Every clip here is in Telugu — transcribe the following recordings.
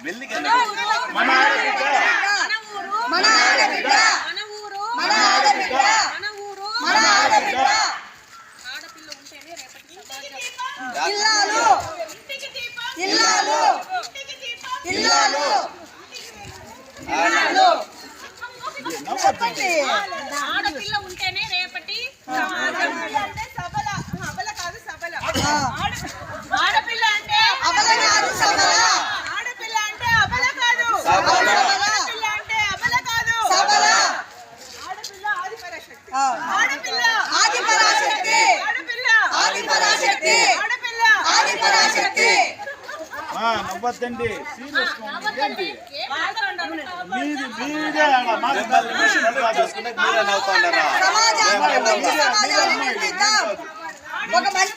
మన ఆడబిడ్డ. మన ఆడబిడ్డ. ఆడబిడ్డ. ఆడబిడ్డ. ఇల్లాలు. ఇల్లాలు. ఇల్లాలు. ఆడపిల్ల ఉంటేనే రేపటి ఆ, ఆడపిల్ల అంటే అబల కాదు సబల ఆడపిల్ల అంటే అబల కాదు సబల ఆడపిల్ల అంటే అబల కాదు సబల ఆడపిల్ల ఆదిపరాశక్తి ఆ, ఆడపిల్ల ఆది పరాశక్తి ఆడపిల్ల ఆది పరాశక్తి ఆడపిల్ల ఆది పరాశక్తి ఆ, నవ్వద్దండి సీరియస్ ఏంటి ఏం మాట్లాడరు? మీది మీదే ఆడ మాకు చూసుకుంటే మీరే నవ్వుతాండారా సమాజాన్ని మంచి సమాజాన్ని నిర్మిద్దాం ఒక మంచి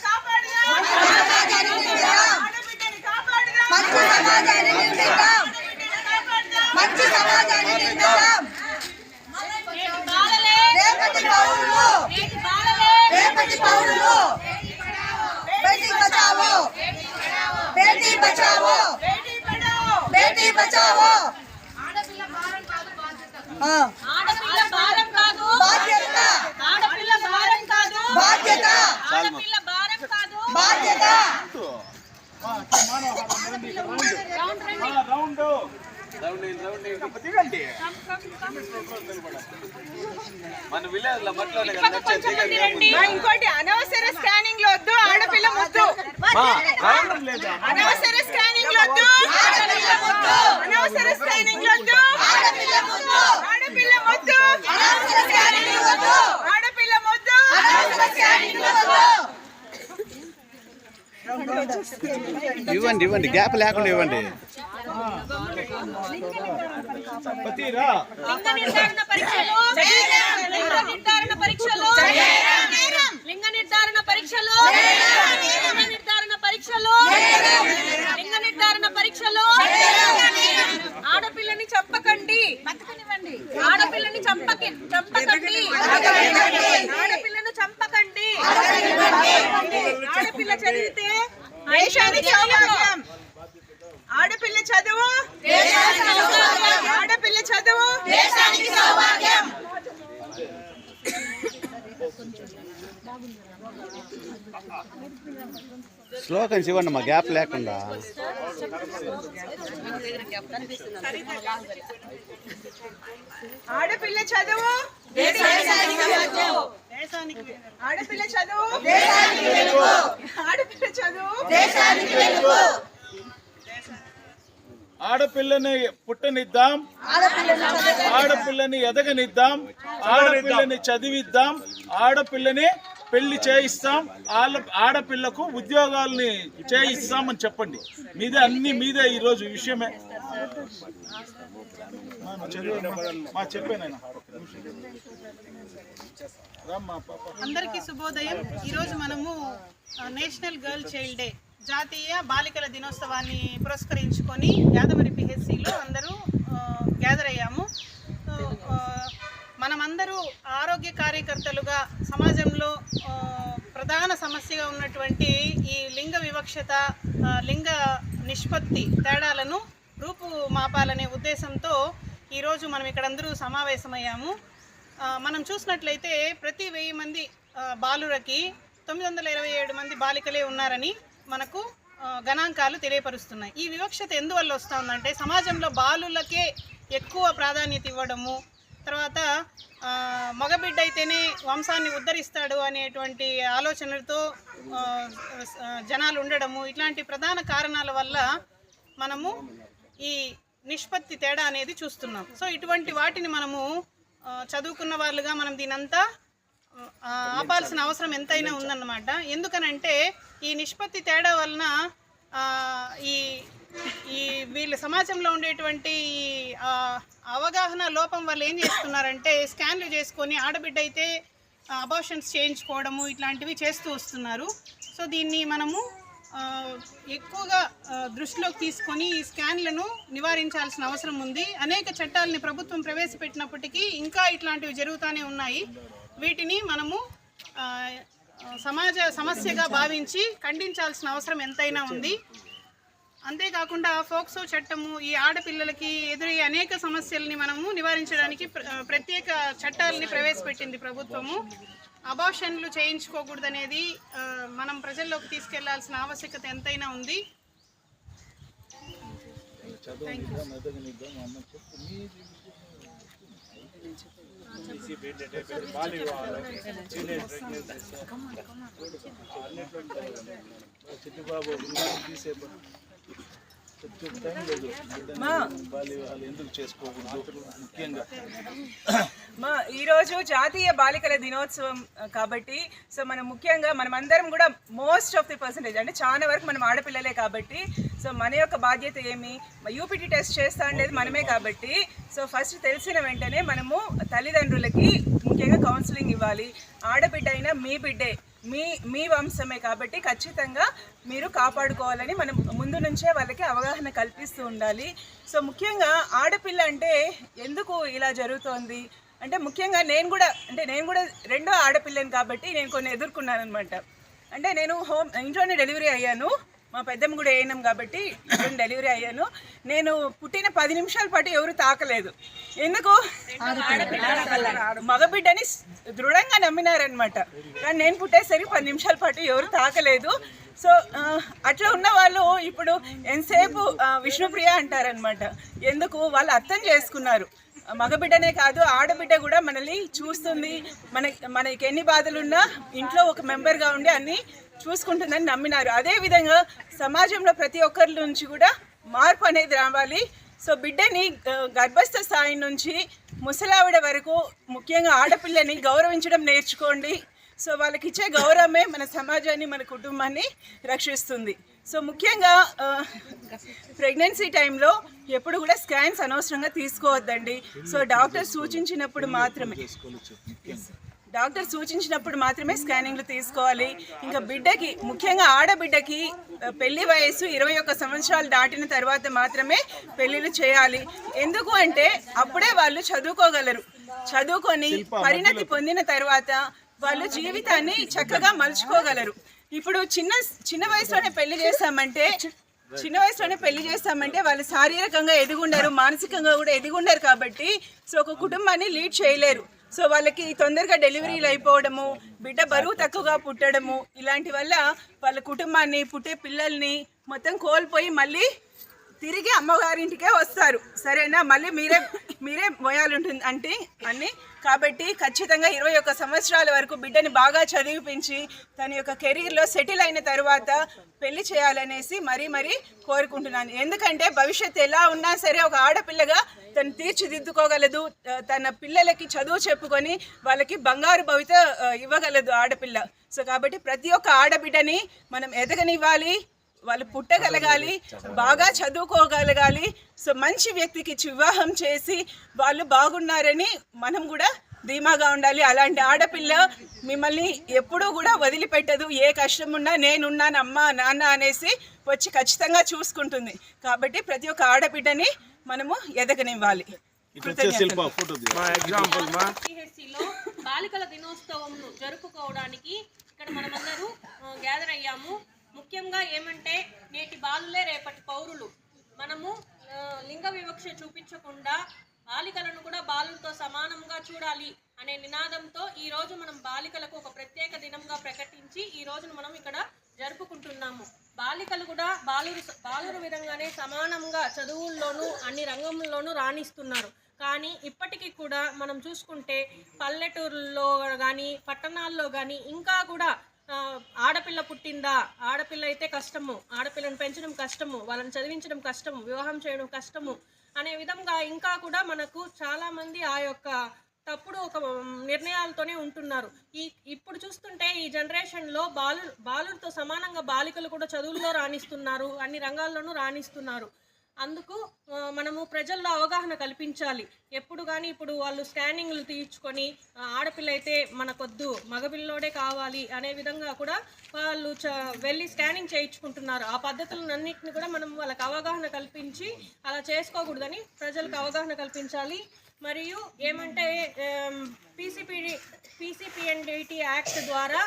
మంచి సమాజాన్ని నిర్మిద్దాం ఆడబిడ్డని కాపాడుదాం. మంచి సమాజాన్ని నిర్మిద్దాం మంచి సమాజాన్ని నిర్మిద్దాం నేటి బాలలే రేపటి పౌరులు నేటి బాలలే రేపటి పౌరులు బేటీ బచావో బేటీ బచావో బేటీ పడావో బేటీ బచావో? ఆ, ఆడపిల్ల భారం కాదు. బాధ్యత. ఆడపిల్ల భారం కాదు. బాధ్యత. ఆడపిల్ల భారం కాదు. బాధ్యత. Round round in, round. In. మన విలేజ్ మట్లోనే కదా? ఇంకోటి అనవసర స్కానింగ్లో వద్దు ఆడపిల్ల ముద్దు. అనవసర స్కానింగ్లో వద్దు. అనవసర స్కానింగ్లో వద్దు. ఆడపిల్ల ముద్దు. ఆడపిల్ల ముద్దు. ఆడపిల్ల ముద్దు. అనవసర స్కానింగ్ వద్దు. ఇవ్వండి ఇవ్వండి. గ్యాప్ లేకుండా ఇవ్వండి. పతిరా. లింగ నిర్ధారణ పరీక్షలు లింగ నిర్ధారణ పరీక్షలు లింగ నిర్ధారణ పరీక్షలు లింగ నిర్ధారణ పరీక్షలు లింగ నిర్ధారణ పరీక్షలు ఆడపిల్లని చంపకండి. ఆడపిల్లని చంపకి చంపకండి. ఆడపిల్లను చంపకండి. ఆడపిల్ల చదివితే దేశానికి సౌభాగ్యం. ఆడపిల్ల చదువు ఆడపిల్ల చదువు దేశానికి సౌభాగ్యం. స్లోకన్స్ ఇవ్వండి మా గ్యాప్ లేకుండా. ఆడపిల్ల చదువు దేశానికి ఆడపిల్ల చదువు. దేశానికి వెలుగు ఆడపిల్ల చదువు. దేశానికి వెలుగు ఆడపిల్లని పుట్టనిద్దాం. ఆడపిల్లను ఎదగనిద్దాం. ఆడపిల్లని చదివిద్దాం. ఆడపిల్లని పెళ్ళి చేయిస్తాం. ఆడ ఆడపిల్లకు ఉద్యోగాల్ని చేయిస్తామని చెప్పండి. మీదే అన్ని మీదే ఈరోజు విషయమే. అందరికీ శుభోదయం. ఈరోజు మనము నేషనల్ గర్ల్ చైల్డ్ డే జాతీయ బాలికల దినోత్సవాన్ని పురస్కరించుకొని యాదవరి పిహెచ్సిలో అందరూ గ్యాదర్ అయ్యాము. మనమందరూ ఆరోగ్య కార్యకర్తలుగా సమాజంలో ప్రధాన సమస్యగా ఉన్నటువంటి ఈ లింగ వివక్షత లింగ నిష్పత్తి తేడాలను రూపు మాపాలనే ఉద్దేశంతో ఈరోజు మనం ఇక్కడ అందరూ సమావేశమయ్యాము మనం చూసినట్లయితే ప్రతి వెయ్యి మంది బాలురకి తొమ్మిది వందల ఇరవై ఏడు మంది బాలికలే ఉన్నారని మనకు గణాంకాలు తెలియపరుస్తున్నాయి. ఈ వివక్షత ఎందువల్ల వస్తుందంటే సమాజంలో బాలులకే ఎక్కువ ప్రాధాన్యత ఇవ్వడము తర్వాత మగబిడ్డైతేనే మగబిడ్డ అయితేనే వంశాన్ని ఉద్ధరిస్తాడు అనేటువంటి ఆలోచనలతో జనాలు ఉండడము ఇట్లాంటి ప్రధాన కారణాల వల్ల మనము ఈ నిష్పత్తి తేడా అనేది చూస్తున్నాం. సో ఇటువంటి వాటిని మనము చదువుకున్న వాళ్ళుగా మనం దీనంతా ఆపాల్సిన అవసరం ఎంతైనా ఉందన్నమాట. ఎందుకనంటే ఈ నిష్పత్తి తేడా వలన ఈ ఈ వీళ్ళ సమాజంలో ఉండేటువంటి ఈ అవగాహన లోపం వల్ల ఏం చేస్తున్నారంటే స్కాన్లు చేసుకొని ఆడబిడ్డ అయితే అబార్షన్స్ చేయించుకోవడము ఇట్లాంటివి చేస్తూ వస్తున్నారు. సో దీన్ని మనము ఎక్కువగా దృష్టిలోకి తీసుకొని ఈ స్కాన్లను నివారించాల్సిన అవసరం ఉంది. అనేక చట్టాలని ప్రభుత్వం ప్రవేశపెట్టినప్పటికీ ఇంకా ఇట్లాంటివి జరుగుతూనే ఉన్నాయి. వీటిని మనము సమాజ సమస్యగా భావించి ఖండించాల్సిన అవసరం ఎంతైనా ఉంది. అంతేకాకుండా ఫోక్సో చట్టము ఈ ఆడపిల్లలకి ఎదురయ్యే అనేక సమస్యల్ని మనము నివారించడానికి ప్ర- ప్రత్యేక చట్టాలని ప్రవేశపెట్టింది ప్రభుత్వము. అబార్షన్లు చేయించుకోకూడదనేది ఆ, మనం ప్రజల్లోకి తీసుకెళ్ళాల్సిన ఆవశ్యకత ఎంతైనా ఉంది. చిట్టుబాబు ఎదగనిద్దాం తీసేపు మా ఈరోజు జాతీయ బాలికల దినోత్సవం కాబట్టి సో మనం ముఖ్యంగా మనం అందరం కూడా మోస్ట్ ఆఫ్ ది పర్సంటేజ్ అంటే చాలా వరకు మనం ఆడపిల్లలే కాబట్టి సో మన యొక్క బాధ్యత ఏమి? యూపీటీ టెస్ట్ చేస్తా ఉండేది మనమే కాబట్టి సో ఫస్ట్ తెలిసిన వెంటనే మనము తల్లిదండ్రులకి ముఖ్యంగా కౌన్సిలింగ్ ఇవ్వాలి. ఆడబిడ్డ అయినా మీ బిడ్డే. మీ మీ వంశమే కాబట్టి ఖచ్చితంగా మీరు కాపాడుకోవాలని మనం ముందు నుంచే వాళ్ళకి అవగాహన కల్పిస్తూ ఉండాలి. సో ముఖ్యంగా ఆడపిల్ల అంటే ఎందుకు ఇలా జరుగుతోంది? అంటే ముఖ్యంగా నేను కూడా అంటే నేను కూడా రెండో ఆడపిల్లని కాబట్టి నేను కొన్ని ఎదుర్కొన్నాను అనమాట అంటే నేను హోమ్ ఇంట్లోనే డెలివరీ అయ్యాను. మా పెద్దమ్మ కూడా వేయనం కాబట్టి నేను డెలివరీ అయ్యాను. నేను పుట్టిన పది నిమిషాల పాటు ఎవరు తాకలేదు. ఎందుకు? మగబిడ్డని దృఢంగా నమ్మినారనమాట కానీ నేను పుట్టేసరికి పది నిమిషాల పాటు ఎవరు తాకలేదు. సో అట్లా ఉన్న వాళ్ళు ఇప్పుడు ఎంతసేపు విష్ణుప్రియ అంటారనమాట ఎందుకు? వాళ్ళు అర్థం చేసుకున్నారు. మగబిడ్డనే కాదు ఆడబిడ్డ కూడా మనల్ని చూస్తుంది. మన మనకి ఎన్ని బాధలున్నా ఇంట్లో ఒక మెంబర్గా ఉండి అన్నీ చూసుకుంటుందని నమ్మినారు. అదేవిధంగా సమాజంలో ప్రతి ఒక్కరి నుంచి కూడా మార్పు అనేది రావాలి. సో బిడ్డని గర్భస్థ స్థాయి నుంచి ముసలావిడ వరకు ముఖ్యంగా ఆడపిల్లని గౌరవించడం నేర్చుకోండి. సో వాళ్ళకి ఇచ్చే గౌరవమే మన సమాజాన్ని మన కుటుంబాన్ని రక్షిస్తుంది. సో ముఖ్యంగా ప్రెగ్నెన్సీ టైంలో ఎప్పుడు కూడా స్కాన్స్ అనవసరంగా తీసుకోవద్దండి. సో డాక్టర్ సూచించినప్పుడు మాత్రమే. డాక్టర్ సూచించినప్పుడు మాత్రమే స్కానింగ్లు తీసుకోవాలి. ఇంకా బిడ్డకి ముఖ్యంగా ఆడబిడ్డకి పెళ్ళి వయసు ఇరవై ఒక్క సంవత్సరాలు దాటిన తర్వాత మాత్రమే పెళ్ళిళ్ళు చేయాలి. ఎందుకు అంటే అప్పుడే వాళ్ళు చదువుకోగలరు. చదువుకొని పరిణతి పొందిన తర్వాత వాళ్ళు జీవితాన్ని చక్కగా మలుచుకోగలరు. ఇప్పుడు చిన్న చిన్న వయసులోనే పెళ్ళి చేస్తామంటే చిన్న వయసులోనే పెళ్ళి చేస్తామంటే వాళ్ళు శారీరకంగా ఎదిగుండరు మానసికంగా కూడా ఎదిగుండరు కాబట్టి సో ఒక కుటుంబాన్ని లీడ్ చేయలేరు. సో వాళ్ళకి తొందరగా డెలివరీలు అయిపోవడము బిడ్డ బరువు తక్కువగా పుట్టడము ఇలాంటి వల్ల వాళ్ళ కుటుంబాన్ని పుట్టే పిల్లల్ని మొత్తం కోల్పోయి మళ్ళీ తిరిగి అమ్మగారింటికే వస్తారు. సరేనా? మళ్ళీ మీరే మీరే మోయాలి ఉంటుంది అంటే అన్ని. కాబట్టి ఖచ్చితంగా ఇరవై ఒక్క సంవత్సరాల వరకు బిడ్డని బాగా చదివిపించి తన యొక్క కెరీర్లో సెటిల్ అయిన తర్వాత పెళ్ళి చేయాలనేసి మరీ మరీ కోరుకుంటున్నాను. ఎందుకంటే భవిష్యత్తు ఎలా ఉన్నా సరే ఒక ఆడపిల్లగా తను తీర్చిదిద్దుకోగలదు. తన పిల్లలకి చదువు చెప్పుకొని వాళ్ళకి బంగారు భవిత ఇవ్వగలదు ఆడపిల్ల. సో కాబట్టి ప్రతి ఒక్క ఆడబిడ్డని మనం ఎదగనివ్వాలి. వాళ్ళు పుట్టగలగాలి బాగా చదువుకోగలగాలి. సో మంచి వ్యక్తికి ఇచ్చి వివాహం చేసి వాళ్ళు బాగున్నారని మనం కూడా ధీమాగా ఉండాలి. అలాంటి ఆడపిల్ల మిమ్మల్ని ఎప్పుడూ కూడా వదిలిపెట్టదు. ఏ కష్టం ఉన్నా నేనున్నాను అమ్మ నాన్న అనేసి వచ్చి ఖచ్చితంగా చూసుకుంటుంది. కాబట్టి ప్రతి ఒక్క ఆడబిడ్డని మనము ఎదగనివ్వాలి. బాలికల దినోత్సవంను జరుపుకోవడానికి ఇక్కడ మనమందరూ గ్యాదర్ అయ్యాము. ముఖ్యంగా ఏమంటే నేటి బాలులే రేపటి పౌరులు. మనము లింగ వివక్ష చూపించకుండా బాలికలను కూడా బాలులతో సమానంగా చూడాలి అనే నినాదంతో ఈ రోజు మనం బాలికలకు ఒక ప్రత్యేక దినంగా ప్రకటించి ఈ రోజును మనం ఇక్కడ జరుపుకుంటున్నాము. బాలికలు కూడా బాలురు బాలురు విధంగానే సమానంగా చదువుల్లోనూ అన్ని రంగంలోనూ రాణిస్తున్నారు. కానీ ఇప్పటికీ కూడా మనం చూసుకుంటే పల్లెటూరుల్లో కానీ పట్టణాల్లో కానీ ఇంకా కూడా ఆడపిల్ల పుట్టిందా? ఆడపిల్ల అయితే కష్టము. ఆడపిల్లను పెంచడం కష్టము. వాళ్ళని చదివించడం కష్టము. వివాహం చేయడం కష్టము. అనే విధంగా ఇంకా కూడా మనకు చాలామంది ఆ యొక్క తప్పుడు ఒక నిర్ణయాలతోనే ఉంటున్నారు. ఈ ఇప్పుడు చూస్తుంటే ఈ జనరేషన్లో బాలు బాలుడితో సమానంగా బాలికలు కూడా చదువుల్లో రాణిస్తున్నారు. అన్ని రంగాల్లోనూ రాణిస్తున్నారు. అందుకు మనము ప్రజల్లో అవగాహన కల్పించాలి. ఎప్పుడు కానీ ఇప్పుడు వాళ్ళు స్కానింగ్లు తీయించుకొని ఆడపిల్ల అయితే మనకొద్దు మగపిల్లోడే కావాలి అనే విధంగా కూడా వాళ్ళు చ వెళ్ళి స్కానింగ్ చేయించుకుంటున్నారు. ఆ పద్ధతులన్నింటిని కూడా మనం వాళ్ళకి అవగాహన కల్పించి అలా చేసుకోకూడదని ప్రజలకు అవగాహన కల్పించాలి. మరియు ఏమంటే పీసీపీడి పీసీపీఎన్డిటీ యాక్ట్ ద్వారా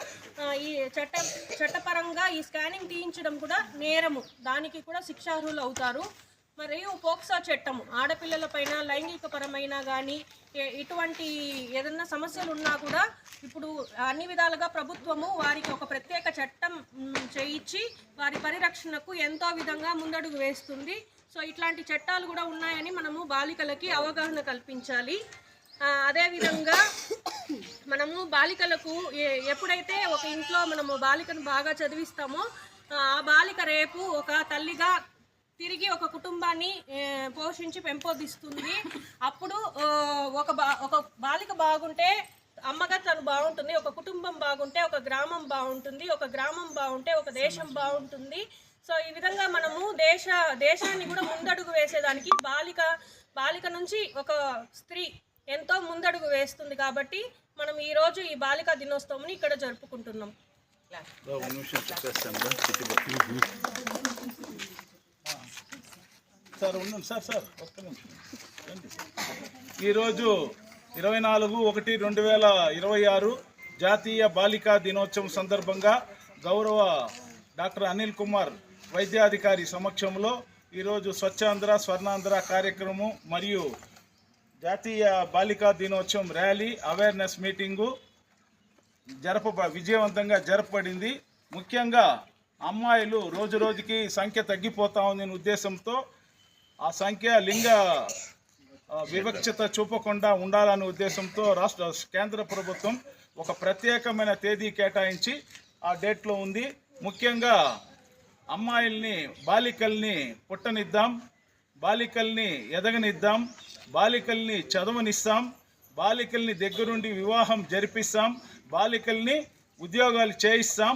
ఈ చట్ట చట్టపరంగా ఈ స్కానింగ్ తీయించడం కూడా నేరము. దానికి కూడా శిక్షార్హులు అవుతారు. మరియు పోక్సా చట్టము. ఆడపిల్లలపైన లైంగికపరమైన కానీ ఇటువంటి ఏదన్నా సమస్యలు ఉన్నా కూడా ఇప్పుడు అన్ని విధాలుగా ప్రభుత్వము వారికి ఒక ప్రత్యేక చట్టం చేయించి వారి పరిరక్షణకు ఎంతో విధంగా ముందడుగు వేస్తుంది. సో ఇట్లాంటి చట్టాలు కూడా ఉన్నాయని మనము బాలికలకి అవగాహన కల్పించాలి. అదేవిధంగా మనము బాలికలకు ఎప్పుడైతే ఒక ఇంట్లో మనము బాలికను బాగా చదివిస్తామో ఆ బాలిక రేపు ఒక తల్లిగా తిరిగి ఒక కుటుంబాన్ని పోషించి పెంపొందిస్తుంది. అప్పుడు ఒక బా ఒక బాలిక బాగుంటే అమ్మగా తను బాగుంటుంది ఒక కుటుంబం బాగుంటే ఒక గ్రామం బాగుంటుంది ఒక గ్రామం బాగుంటే ఒక దేశం బాగుంటుంది. సో ఈ విధంగా మనము దేశ దేశాన్ని కూడా ముందడుగు వేసేదానికి బాలిక బాలిక నుంచి ఒక స్త్రీ ఎంతో ముందడుగు వేస్తుంది కాబట్టి మనం ఈరోజు ఈ బాలికా దినోత్సవం ఇక్కడ జరుపుకుంటున్నాం ఒక నిమిషం చెప్పేస్తాను రా, చిట్టి బాబు. సార్ ఉండండి సార్ సార్. ఒక్క నిమిషం ఈరోజు ఇరవై నాలుగు ఒకటి రెండు వేల ఇరవై ఆరు జాతీయ బాలికా దినోత్సవం సందర్భంగా గౌరవ డాక్టర్ అనిల్ కుమార్ వైద్యాధికారి సమక్షంలో ఈరోజు స్వచ్ఛాంధ్ర స్వర్ణాంధ్ర కార్యక్రమం మరియు జాతీయ బాలికా దినోత్సవం ర్యాలీ అవేర్నెస్ మీటింగు జరప విజయవంతంగా జరపబడింది. ముఖ్యంగా అమ్మాయిలు రోజు రోజుకి సంఖ్య తగ్గిపోతా ఉందనే ఉద్దేశంతో ఆ సంఖ్య లింగ వివక్షత చూపకుండా ఉండాలనే ఉద్దేశంతో రాష్ట్ర కేంద్ర ప్రభుత్వం ఒక ప్రత్యేకమైన తేదీ కేటాయించి ఆ డేట్లో ఉంది. ముఖ్యంగా అమ్మాయిల్ని బాలికల్ని పుట్టనిద్దాం బాలికల్ని ఎదగనిద్దాం బాలికల్ని చదవనిస్తాం బాలికల్ని దగ్గరుండి వివాహం జరిపిస్తాం బాలికల్ని ఉద్యోగాలు చేయిస్తాం.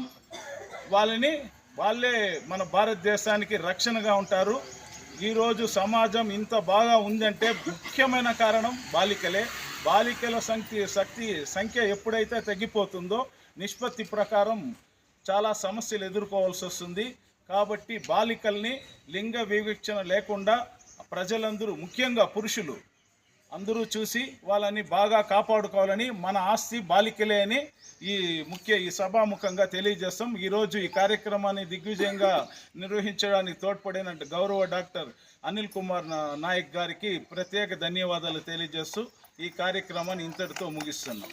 వాళ్ళని వాళ్ళే మన భారతదేశానికి రక్షణగా ఉంటారు. ఈరోజు సమాజం ఇంత బాగా ఉందంటే ముఖ్యమైన కారణం బాలికలే. బాలికల సంఖ్య శక్తి సంఖ్య ఎప్పుడైతే తగ్గిపోతుందో నిష్పత్తి ప్రకారం చాలా సమస్యలు ఎదుర్కోవాల్సి వస్తుంది. కాబట్టి బాలికల్ని లింగ వివక్షణ లేకుండా ప్రజలందరూ ముఖ్యంగా పురుషులు అందరూ చూసి వాళ్ళని బాగా కాపాడుకోవాలని మన ఆస్తి బాలికలే అని ఈ ముఖ్య ఈ సభాముఖంగా తెలియజేస్తాం. ఈరోజు ఈ కార్యక్రమాన్ని దిగ్విజయంగా నిర్వహించడానికి తోడ్పడిన గౌరవ డాక్టర్ అనిల్ కుమార్ నాయక్ గారికి ప్రత్యేక ధన్యవాదాలు తెలియజేస్తూ ఈ కార్యక్రమాన్ని ఇంతటితో ముగిస్తున్నాం.